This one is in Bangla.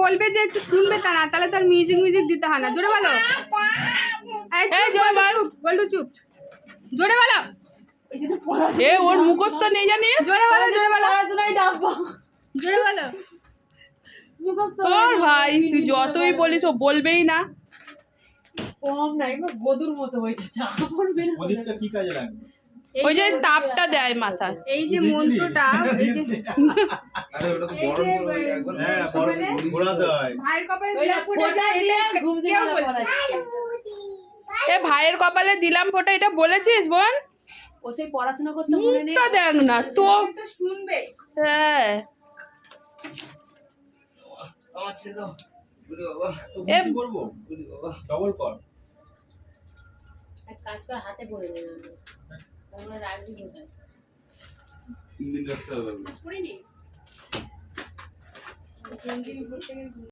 বলবে যে একটু শুনবে তা না তাহলে তার মিউজিক মিউজিক দিতে হয় না। জোরে বলো। এই চুপ, জোরে বল। চুপ, বল্টু চুপ। জোরে বলো। এ ওর মুখস্থ নেই জানিস? জোরে বলো জোরে বলো। পড়াশোনায় ডাকবো জোরে বলো। মুখস্থ তোর ভাই তুই যতই বলিস ও বলবেই না। কম নাই গদুর মতো হয়েছে চা পড়বে না। কি কাজে লাগবে ওই যে তাপটা দেয় মাথা এই যে মন্ত্রটা এই যে আরে ওটা তো গরম করে একবার হ্যাঁ হয়। ভাইয়ের কপালে দিলাম ফোঁটা ঘুম কেউ বলছে। এ ভাইয়ের কপালে দিলাম ফোটা এটা বলেছিস বোন? ও সেই পড়াশোনা করতে মনে নেই। দেখ না তো। তো শুনবে। হ্যাঁ। আমার বুড়ি বাবা তো কি করব? বাবা ডবল কর। এক কাজ কর হাতে পড়ে নেবে তোমরা রাখবি কোথায় তিন দিন রাখতে হবে।